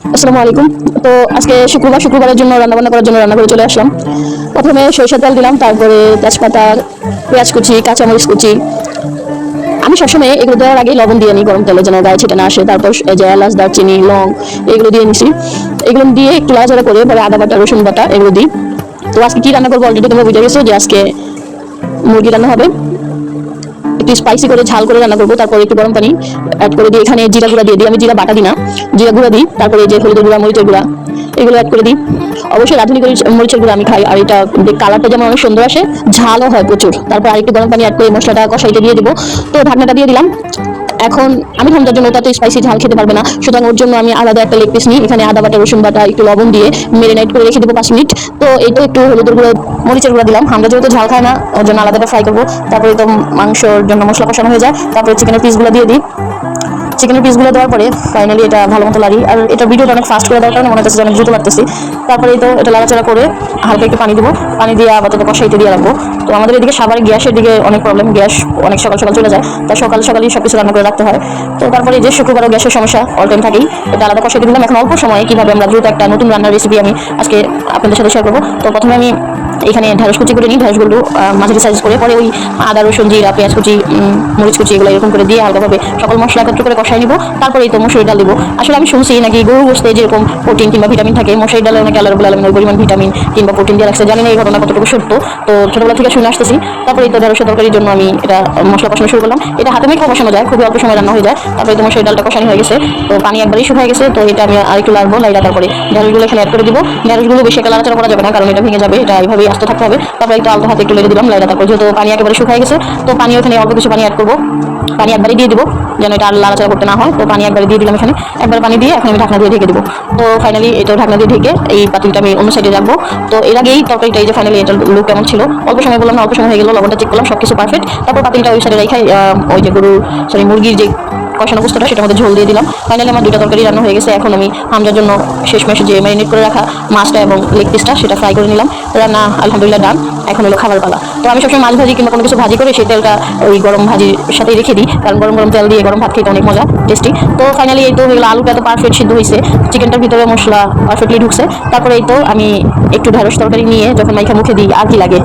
আসসালামু আলাইকুম। তো আজকে শুক্রবার, শুক্রবারের জন্য রান্নাবান্না করার জন্য রান্না করে চলে আসলাম। প্রথমে সরিষার তেল দিলাম, তারপরে তেজপাতা, পেঁয়াজ কুচি, কাঁচামরিচ কুচি। আমি সবসময় এগুলো দেওয়ার আগে লবণ দিয়ে নিই, গরম তেলে যেন গায়ে ছেটে না আসে। তারপর যে এলাচ, দারচিনি, লং, এগুলো দিয়ে নিছি। এগুলো দিয়ে একটু লাড়াচাড়া করে পরে আদা বাটা, রসুন বাটা এগুলো দিই। তো আজকে কি রান্না করব অলরেডি তোমরা বুঝে গেছো যে আজকে মুরগি রান্না হবে। একটু স্পাইসি করে ঝাল করে রান্না করব, তারপরে একটু গরম পানি অ্যাড করে দিই এখানে জিরা গুঁড়া দিয়ে দিই। আমি জিরা বাটা দিই না, জিরা গুঁড়া দিই, তারপরে যে হলুদের গুঁড়া, মরিচের গুঁড়া, এগুলো অ্যাড করে দিই। অবশ্যই রাঁধুনি মরিচের গুঁড়া আমি খাই, আর এটা কালারটা যেমন অনেক সুন্দর আসে, ঝালও হয় প্রচুর। তারপর আরেকটু গরম পানি অ্যাড করে মশলাটা কষাইতে দিয়ে দেবো। তো ঢাকনাটা দিয়ে দিলাম। এখন আমি হামজার জন্য তত স্পাইসি ঝাল খেতে পারবে না। সুতরাং ওর জন্য আমি আলাদা একটা লেগ পিস নিই। এখানে আদা, বাটা, রসুন, বাটা, একটু লবণ দিয়ে মেরিনেট করে রেখে দেবো পাঁচ মিনিট। তো এইটা একটু হলুদের গুঁড়ো, মরিচের গুঁড়ো দিলাম। আমরা যেহেতু ঝাল খাই না, ওর জন্য আলাদাটা ফ্রাই করব। তারপরে তো মাংসর জন্য মশলা কষানো হয়ে যায়। তারপরে চিকেনের পিসগুলো দিয়ে দিই। চিকেনের পিসগুলো দেওয়ার পরে ফাইনালি এটা ভালো মতো লাড়ি। আর এটা ভিডিওটা অনেক ফাস্ট করে দেওয়ার কারণে মনে হচ্ছে অনেক দ্রুত পারতেছি তারপরে তো এটা লাড়াচাড়া করে হালকা একটু পানি দেবো। পানি দিয়ে আপাতত কষাইতে দিয়ে রাখব। তো আমাদের এদিকে সাবার গ্যাসের দিকে অনেক প্রবলেম গ্যাস অনেক সকাল সকাল চলে যায়। তাই সকাল সকালই সব কিছু রান্না করে রাখতে হয়। তো তারপরে যে শুক্রবারও গ্যাসের সমস্যা অল টাইম থাকেই। এটা আলাদা কষাইতে দিলাম। এখন অল্প সময়ে কীভাবে আমরা দ্রুত একটা নতুন রান্নার রেসিপি আমি আজকে আপনাদের সাথে শেয়ার করব। তো প্রথমে আমি এখানে ঢেঁড়স কুচি করে নিই। ঢেঁড়সগুলো মাঝারি সাইজ করে। পরে ওই আদা, রসুন, জিরা, পেঁয়াজ কুচি মরিচ কুচি এগুলো এরকম করে দিয়ে হালকাভাবে সকল মশলা একত্র করে কষাই নিব তারপরে এই তো মসুরি ডাল দিব। আসলে আমি শুনছি নাকি গরু গোস্তে যেরকম প্রোটিন কিংবা ভিটামিন থাকে মশারি ডালে অনেক আল্লাহ আলমিনের পরিমাণ ভিটামিন কিংবা প্রোটিন দিয়ে রাখছে। জানি না এই ঘটনা কতটুকু সত্য, তো ছোটবেলা থেকে শুনে আসতেছি। তারপরে এই তো ঢেঁড়সের তরকারির জন্য আমি এটা মশলা কষানো শুরু করলাম। এটা হাতে মেখে বসানো যায়, খুবই অল্প সময় রান্না হয়ে যায়। তারপরে তো মশারি ডালটা কষানো হয়ে গেছে, তো পানি একবারই শুকিয়ে গেছে, তো এটা আমি আরেকটু লাড়বো লাইরা তারপরে ঢেঁড়সগুলো এখানে অ্যাড করে দিব। ঢেঁড়সগুলো বেশি একটা লাড়াচাড়া করা যাবে না, কারণ এটা ভেঙে যাবে, এটা এইভাবেই আসতে থাকতে হবে। তারপরে একটু আলতো হাতে একটু লেগে দিলাম লাইরা তারপর যেহেতু পানি একেবারে শুকিয়ে গেছে, তো পানি ওখানে অল্প কিছু পানি অ্যাড করব। পানি একবারই দিয়ে দিব। যেন এটা আর লাড়াচাড়া করতে না হয়। তো পানি একবারে দিয়ে দিলাম এখানে। একবার পানি দিয়ে এখন আমি ঢাকনা দিয়ে ঢেকে দেবো। তো ফাইনালি এটা ঢাকনা দিয়ে ঢেকে এই পাতিলটা আমি অন্য সাইডে রাখব। তো এর আগেই তরকারিটা এই যে ফাইনালি এটা লুক কেমন ছিল? অল্প সময় বললাম অল্প সময় হয়ে গেলো, লবণটা চেক করলাম সব কিছু পারফেক্ট তারপর পাতিলটা ওই সাইডে রেখে ওই যে গরু সরি মুরগির যে কষানো বস্তুটা, সেটার মধ্যে ঝোল দিয়ে দিলাম। ফাইনালি আমার দুটো তরকারি রান্না হয়ে গেছে। এখন আমি হামজার জন্য শেষ মেশে যে ম্যারিনেট করে রাখা মাছটা এবং লেগ পিসটা সেটা ফ্রাই করে নিলাম। রান্না আলহামদুলিল্লাহ ডান এখন হলো খাবার পালা। তো আমি সবসময় মাছ ভাজি কিংবা কোনো কিছু ভাজি করে সেই তেলটা ওই গরম ভাজির সাথেই রেখে দিই। কারণ গরম গরম তেল দিয়ে গরম ভাত খেতে অনেক মজা টেস্টি তো ফাইনালি এই তো হয়ে গেলো আলুটা তো পারফেক্ট সিদ্ধ হয়েছে চিকেনটার ভিতরে মশলা পারফেক্টলি ঢুকছে। তারপরে এই তো আমি একটু ঢেঁড়স তরকারি নিয়ে যখন মাইখা মুখে দিই, আর কি লাগে?